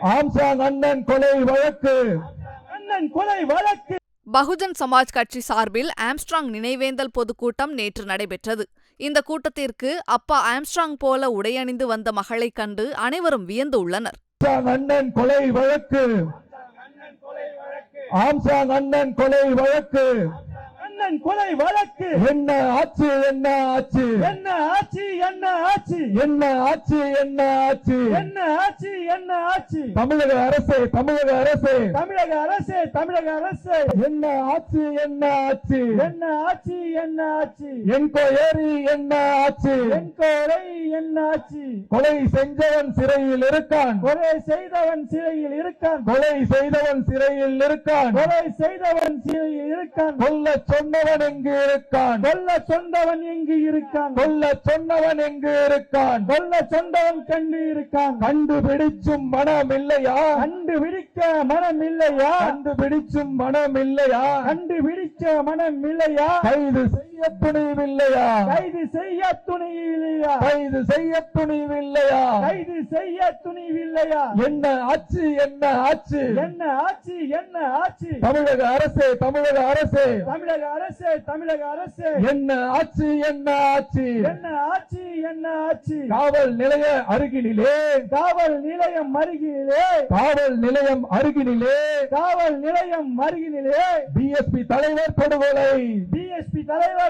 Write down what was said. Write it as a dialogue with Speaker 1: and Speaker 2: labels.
Speaker 1: ஆம்சாங் அண்ணன் கொலை வழக்கு.
Speaker 2: அண்ணன் கொலை வழக்கு.
Speaker 3: பகுஜன் சமாஜ் கட்சி சார்பில் ஆம்ஸ்ட்ராங் நினைவேந்தல் பொதுக்கூட்டம் நேற்று நடைபெற்றது. இந்த கூட்டத்திற்கு அப்பா ஆம்ஸ்ட்ராங் போல உடையணிந்து வந்த மகளைக் கண்டு அனைவரும் வியந்து உள்ளனர்.
Speaker 1: அண்ணன் கொலை வழக்கு. ஆம்சாங் அண்ணன் கொலை வழக்கு.
Speaker 2: அண்ணன் கொலை வழக்கு.
Speaker 1: என்ன ஆச்சு என்ன ஆச்சு?
Speaker 2: என்ன ஆட்சி என்ன ஆட்சி
Speaker 1: என்ன ஆச்சு என்ன ஆச்சு?
Speaker 2: என்ன ஆட்சி என்ன ஆட்சி
Speaker 1: தமிழக அரசே தமிழக அரசே.
Speaker 2: தமிழக அரசே தமிழக அரசே.
Speaker 1: என்ன ஆச்சு என்ன ஆச்சு?
Speaker 2: என்ன ஆட்சி என்ன ஆட்சி
Speaker 1: என்கொயரி என்ன ஆச்சு?
Speaker 2: என் கொலை என்ன ஆட்சி
Speaker 1: கொலை செஞ்சவன் சிறையில் இருக்கான்.
Speaker 2: கொலை செய்தவன் சிறையில் இருக்கான்.
Speaker 1: கொலை செய்தவன் சிறையில் இருக்கான்.
Speaker 2: கொலை செய்தவன் சிறையில் இருக்கான்.
Speaker 1: கொல்ல சொன்னவன் எங்கு இருக்கான்?
Speaker 2: கொல்ல சொந்தவன் எங்கு இருக்கான்?
Speaker 1: கொல்ல சொன்னவன் எங்கு இருக்கான்?
Speaker 2: கொல்ல சொந்தவன் கண்டு இருக்கான்?
Speaker 1: கண்டுபிடிச்சும் மனம் இல்லையா
Speaker 2: கண்டுபிடிக்க மனம் இல்லையா
Speaker 1: கண்டுபிடிச்சும் மனம் இல்லையா
Speaker 2: கண்டுபிடிக்க மனம் இல்லையா
Speaker 1: கைது செய்ய துணிவில்லையா
Speaker 2: கைது செய்ய துணிவில்லையா?
Speaker 1: கைது செய்ய துணிவில்லையா?
Speaker 2: கைது செய்ய துணிவில்லையா?
Speaker 1: என்ன ஆச்சு என்ன ஆச்சு
Speaker 2: என்ன ஆட்சி என்ன ஆட்சி?
Speaker 1: தமிழக அரசே தமிழக அரசே.
Speaker 2: தமிழக அரசே தமிழக அரசே.
Speaker 1: என்ன ஆச்சு என்ன ஆச்சு
Speaker 2: என்ன ஆட்சி என்ன ஆட்சி?
Speaker 1: காவல் நிலைய அருகினிலே.
Speaker 2: காவல் நிலையம் அருகிலே
Speaker 1: காவல் நிலையம் அருகினிலே.
Speaker 2: காவல் நிலையம் அருகிலே
Speaker 1: டிஎஸ்பி தலைவர் படுகொலை.
Speaker 2: டிஎஸ்பி தலைவர்